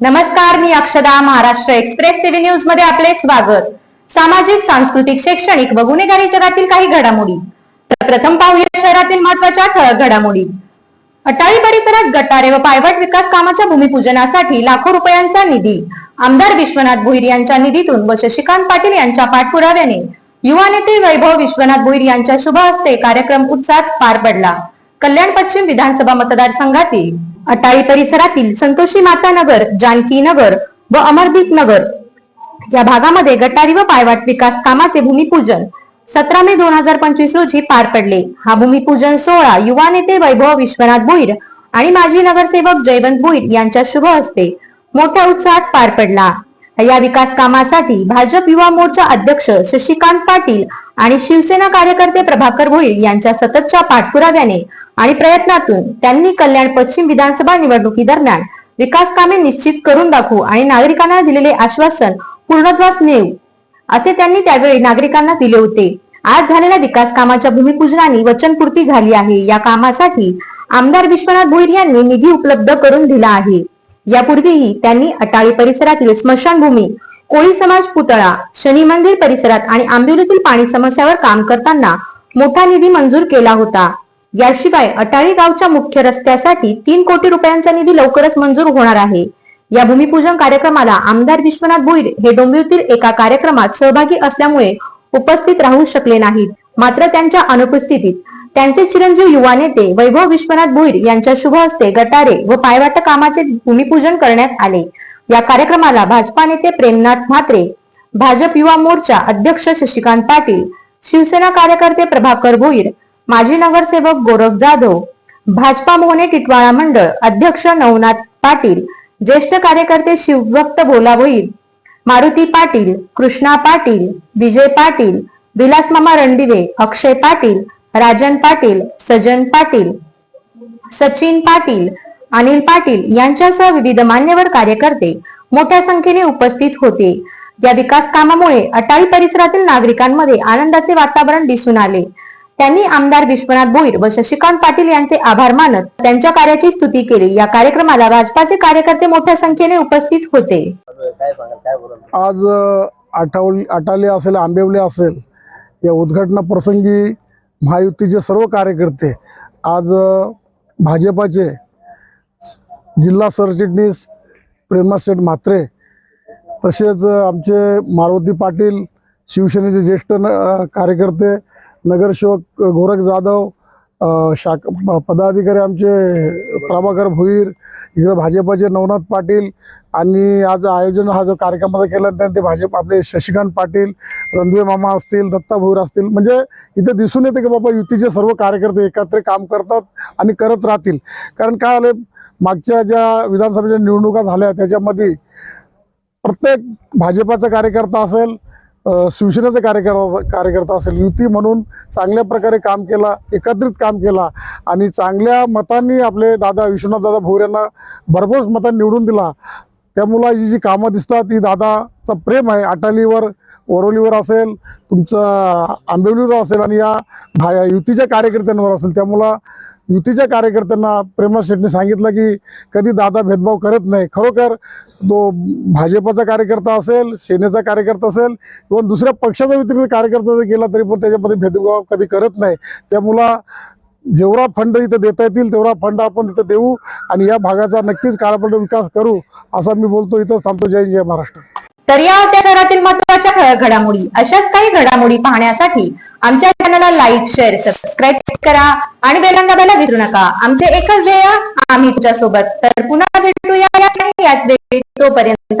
नमस्कार मी अक्षदा Maharashtra express TV न्यूजमध्ये आपले स्वागत. सामाजिक सांस्कृतिक शैक्षणिक व गुन्हेगारी जगातील काही घडामोडी. तर प्रथम पाहूया शहरातील महत्त्वाच्या ठळक घडामोडी. अटाळी परिसरात गटारे व पायवट विकास कामाच्या भूमिपूजनासाठी लाखो रुपयांचा निधी. आमदार विश्वनाथ भोईर यांच्या निधीतून व शशिकांत पाटील यांच्या पाठपुराव्याने युवा नेते वैभव विश्वनाथ भोईर यांच्या शुभ हस्ते कार्यक्रम उत्साहात पार पडला. कल्याण पश्चिम विधानसभा मतदारसंघातील अटाळी परिसरातील संतोषी माता नगर जानकी नगर व अमरदीप नगर. या भागामध्ये गटारी व पायवाट विकास कामाचे भूमिपूजन सतरा मे दोन हजार पंचवीस रोजी पार पडले. हा भूमिपूजन सोहळा युवा नेते वैभव विश्वनाथ भोईर आणि माजी नगरसेवक जयवंत भोईर यांच्या शुभ हस्ते मोठ्या उत्साहात पार पडला. या विकास कामासाठी भाजप युवा मोर्चा अध्यक्ष शशिकांत पाटील आणि शिवसेना कार्यकर्ते प्रभाकर भोईर यांच्या सततच्या पाठपुराव्याने आणि प्रयत्नातून त्यांनी कल्याण पश्चिम विधानसभा निवडणुकी दरम्यान विकास कामे निश्चित करून दाखवू आणि नागरिकांना दिलेले आश्वासन पूर्णत्वास नेऊ असे त्यांनी त्यावेळी नागरिकांना दिले होते. आज झालेल्या विकास कामाच्या भूमिपूजनाने वचनपूर्ती झाली आहे. या कामासाठी आमदार विश्वनाथ भोईर यांनी निधी उपलब्ध करून दिला आहे. यापूर्वीही त्यांनी अटाळी परिसरातील स्मशानभूमी कोळी समाज पुतळा शनी मंदिर परिसरात आणि आंबिवलीतील पाणी समस्यावर काम करताना मोठा निधी मंजूर केला होता. याशिवाय अटाळी गावच्या मुख्य रस्त्यासाठी तीन कोटी रुपयांचा निधी लवकरच मंजूर होणार आहे. या भूमिपूजन कार्यक्रमाला आमदार विश्वनाथ भोईर हे डोंबिवलीतील एका कार्यक्रमात सहभागी असल्यामुळे उपस्थित राहू शकले नाहीत. मात्र त्यांच्या अनुपस्थितीत त्यांचे चिरंजीव युवा नेते वैभव विश्वनाथ भुईर यांच्या शुभ हस्ते गटारे व पायवाट कामाचे भूमिपूजन करण्यात आले. या कार्यक्रमाला भाजपा नेते प्रेमनाथ म्हात्रे भाजप युवा मोर्चा अध्यक्ष शशिकांत पाटील शिवसेना कार्यकर्ते प्रभाकर भोईर माजी नगरसेवक गोरख जाधव भाजपा मोहने टिटवाळा मंडळ अध्यक्ष नवनाथ पाटील ज्येष्ठ कार्यकर्ते शिवभक्त भोला भोईर मारुती पाटील कृष्णा पाटील विजय पाटील विलासमामा रणदिवे अक्षय पाटील राजन पाटील सजन पाटील सचिन पाटील अनिल पाटील यांच्यासह विविध मान्यवर कार्यकर्ते मोठ्या संख्येने उपस्थित होते. या विकास कामामुळे अटाळी परिसरातील नागरिकांमध्ये आनंदाचे वातावरण दिसून आले. त्यांनी आमदार विश्वनाथ भोईर व शशिकांत पाटील यांचे आभार मानत त्यांच्या कार्याची स्तुती केली. या कार्यक्रमाला भाजपाचे कार्यकर्ते मोठ्या संख्येने उपस्थित होते. आज आठावली आटाले असेल आंबेवले असेल या उद्घाटना प्रसंगी महायुतीचे सर्व कार्यकर्ते आज भाजपाचे स- जिल्हा सरचिटणीस प्रेमासेठ म्हात्रे तसेच आमचे मारुती पाटील शिवसेनेचे ज्येष्ठ न कार्यकर्ते नगरसेवक गोरख जाधव शाख पदाधिकारी आमचे प्रभाकर भोईर इकडे भाजपाचे नवनाथ पाटील आणि आज आयोजन हा जो कार्यक्रमाचा केला त्यानंतर ते भाजप आपले शशिकांत पाटील रणवे मामा असतील दत्ता भोईर असतील म्हणजे इथं दिसून येते की बाबा युतीचे सर्व कार्यकर्ते एकत्र काम करतात आणि करत राहतील. कारण काय आले मागच्या ज्या विधानसभेच्या निवडणुका झाल्या त्याच्यामध्ये प्रत्येक भाजपाचा कार्यकर्ता असेल शिवसेनेचा कार्यकर्ता कार्यकर्ता असेल युती म्हणून चांगल्या प्रकारे काम केला एकत्रित काम केला आणि चांगल्या मतांनी आपले दादा विश्वनाथ दादा भोर यांना भरघोस मतांनी निवडून दिला. त्या मुलाची जी कामं दिसतात ती दादाचं प्रेम आहे. अटालीवर वरोलीवर असेल तुमचं आंबेवलीवर असेल आणि या भा युतीच्या कार्यकर्त्यांवर असेल त्यामुळं युतीच्या कार्यकर्त्यांना प्रेमा शेटने सांगितलं की कधी दादा भेदभाव करत नाही. खरोखर तो भाजपचा कार्यकर्ता असेल सेनेचा कार्यकर्ता असेल किंवा दुसऱ्या पक्षाचा व्यतिरिक्त कार्यकर्ता जर गेला तरी पण त्याच्यामध्ये भेदभाव कधी करत नाही. त्यामुळं जेवढा फंड इथं देता येतील तेवढा फंड आपण इथं देऊ आणि या भागाचा नक्कीच काळापर्यंत विकास करू असा मी बोलतो. इथंच थांबतो. जय जय महाराष्ट्र. तर या होत्या शहरातील महत्त्वाच्या घडामोडी अशाच काही घडामोडी पाहण्यासाठी आमच्या चॅनलला लाईक शेअर सबस्क्राईब करा आणि बेल विसरू नका. आमचे एकच ध्येय आम्ही तुझ्या सोबत तर पुन्हा भेटूया याच वेळी तोपर्यंत